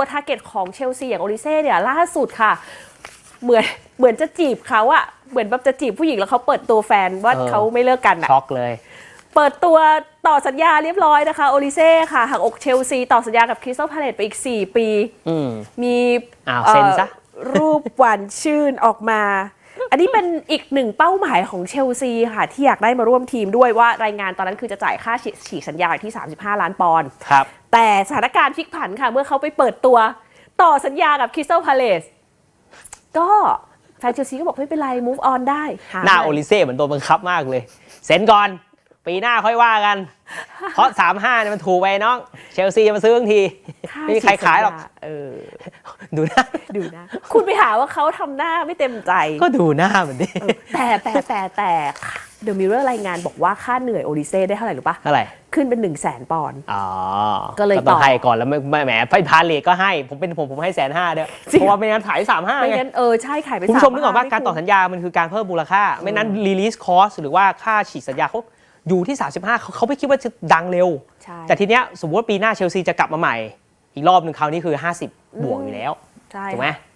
ตัวทาร์เก็ตของเชลซีอย่างโอลิเซ่เนี่ยล่าสุดค่ะ เหมือนเหมือนจะจีบเขาอะเหมือนแบบจะจีบผู้หญิงแล้วเขาเปิดตัวแฟนว่าเออ เขาไม่เลิกกันอะ ช็อกเลย เปิดตัวต่อสัญญาเรียบร้อยนะคะ โอลิเซ่ค่ะหักอกเชลซีต่อสัญญากับคริสตัลพาเลตไปอีก 4 ปี อืม มีอ้าวเซ็นซะ อ่อรูปหวานชื่นออกมา อันนี้เป็นอีกหนึ่งเป้าหมายของเชลซีค่ะ ที่อยากได้มาร่วมทีมด้วยว่ารายงานตอนนั้นคือจะจ่ายค่าฉีฉีกสัญญาที่ 35 ล้านปอนด์ครับ แต่สถานการณ์พลิกผันค่ะ เมื่อเขาไปเปิดตัวต่อสัญญากับคริสตัลพาเลสก็แฟนเชลซีก็บอกไม่เป็นไร move on ได้หหน้าใม่โอลิเซ่เหมือนโดนบังคับมากเลย เซ็นก่อน ปีหน้าค่อยว่ากัน เพราะ35เนี่ยมันถูกไปน้อง เชลซีจะมาซื้อทั้งทีค่าไม่มีใครขายหรอกฉีสัญญเออ ดูหน้าดูนะคุณไปหาว่าเขาทำหน้าไม่เต็มใจ ก็ดูหน้ามันดิเออแต่แต่แต่แต่เดอะมิเรอร์รายงานบอกว่าค่าเหนื่อยโอลิเซ่ได้เท่าไหร่รู้ปะเท่าไหร่ขึ้นเป็น1นึ่งแสนปอนด์อ๋อ ก็เลยต้อต่งอให้ก่อนแล้วไม่ไม่แหมไฟพาเลทก็ให้ ผมเป็นผมผมให้แสนห้าเด้อจริงเพราะว่าไม่งั้นขายสามห้าไม่ไงงั้นเออใช่ขายไปคุณผู้ชมนึกออกว่า35การต่อสัญญา มันคือการเพิ่มมูลค่า ไม่นั้นรีลิสคอสหรือว่าค่าฉีกสัญญาเขาอยู่ที่ 35เขาเขาไม่คิดว่าจะดังเร็วใช่แต่ทีเนี้ยสมมติว่าปีหน้าเชลซีจะกลับมาใหม่ อีกรอบหนึ่งคราวนี้คือ 50 บวกอยู่แล้วใช่ถูกไหมค่ะ